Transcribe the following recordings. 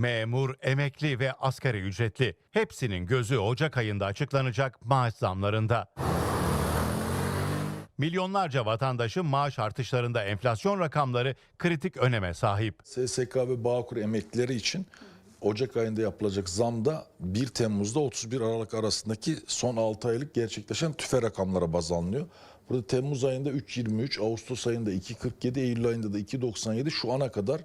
Memur, emekli ve asgari ücretli hepsinin gözü Ocak ayında açıklanacak maaş zamlarında. Milyonlarca vatandaşın maaş artışlarında enflasyon rakamları kritik öneme sahip. SSK ve Bağkur emeklileri için Ocak ayında yapılacak zamda 1 Temmuz'da 31 Aralık arasındaki son 6 aylık gerçekleşen tüfe rakamlara baz alınıyor. Burada Temmuz ayında 3.23, Ağustos ayında 2.47, Eylül ayında da 2.97 şu ana kadar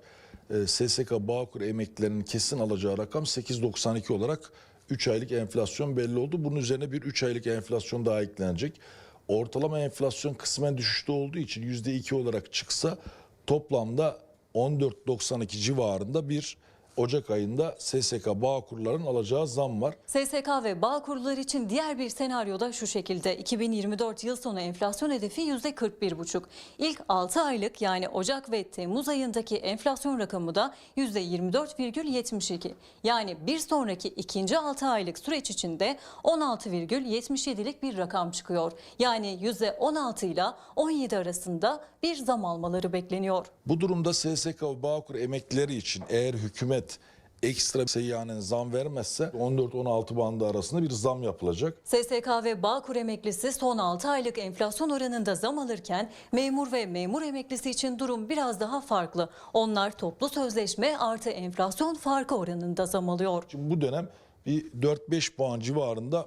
SSK Bağkur emeklilerinin kesin alacağı rakam 8.92 olarak 3 aylık enflasyon belli oldu. Bunun üzerine bir 3 aylık enflasyon daha eklenecek. Ortalama enflasyon kısmen düşüşte olduğu için %2 olarak çıksa toplamda 14.92 civarında bir Ocak ayında SSK Bağkurların alacağı zam var. SSK ve bağ kurulları için diğer bir senaryoda şu şekilde 2024 yıl sonu enflasyon hedefi %41,5. İlk 6 aylık yani Ocak ve Temmuz ayındaki enflasyon rakamı da %24,72. Yani bir sonraki ikinci 6 aylık süreç içinde 16,77'lik bir rakam çıkıyor. Yani %16 ile 17 arasında bir zam almaları bekleniyor. Bu durumda SSK ve Bağkur emeklileri için eğer hükümet ekstra seyyanen zam vermezse 14-16 bandı arasında bir zam yapılacak. SSK ve Bağkur emeklisi son 6 aylık enflasyon oranında zam alırken memur ve memur emeklisi için durum biraz daha farklı. Onlar toplu sözleşme artı enflasyon farkı oranında zam alıyor. Şimdi bu dönem bir 4-5 puan civarında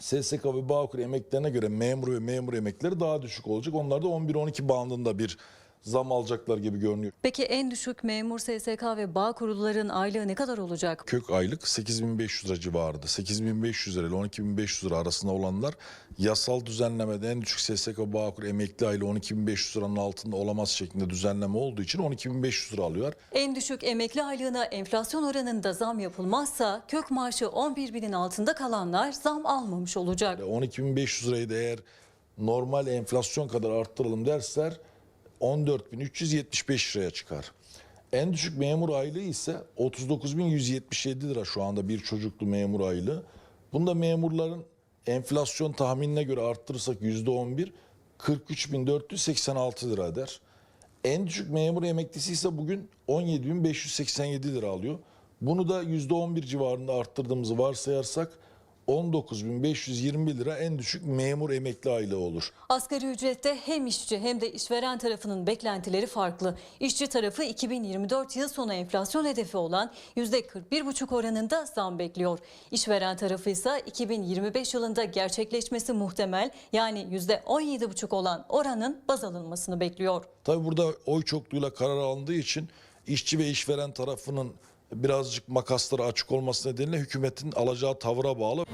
SSK ve Bağkur emeklilerine göre memur ve memur emeklileri daha düşük olacak. Onlar da 11-12 bandında bir zam alacaklar gibi görünüyor. Peki en düşük memur SSK ve bağ kurulların aylığı ne kadar olacak? Kök aylık 8500 lira civarında. 8500 lira ile 12500 lira arasında olanlar yasal düzenlemede en düşük SSK Bağkur emekli aylığı 12500 liranın altında olamaz şeklinde düzenleme olduğu için 12500 lira alıyor. En düşük emekli aylığına enflasyon oranında zam yapılmazsa kök maaşı 11 binin altında kalanlar zam almamış olacak. 12.500 lirayı da eğer normal enflasyon kadar arttıralım derser 14.375 liraya çıkar. En düşük memur aylığı ise 39.177 lira şu anda bir çocuklu memur aylığı. Bunda memurların enflasyon tahminine göre arttırırsak %11 43.486 lira eder. En düşük memur emeklisi ise bugün 17.587 lira alıyor. Bunu da %11 civarında arttırdığımızı varsayarsak 19.520 lira en düşük memur emekli aylığı olur. Asgari ücrette hem işçi hem de işveren tarafının beklentileri farklı. İşçi tarafı 2024 yıl sonu enflasyon hedefi olan %41,5 oranında zam bekliyor. İşveren tarafı ise 2025 yılında gerçekleşmesi muhtemel yani %17,5 olan oranın baz alınmasını bekliyor. Tabi burada oy çokluğuyla karar alındığı için işçi ve işveren tarafının birazcık makasları açık olması nedeniyle hükümetin alacağı tavıra bağlı.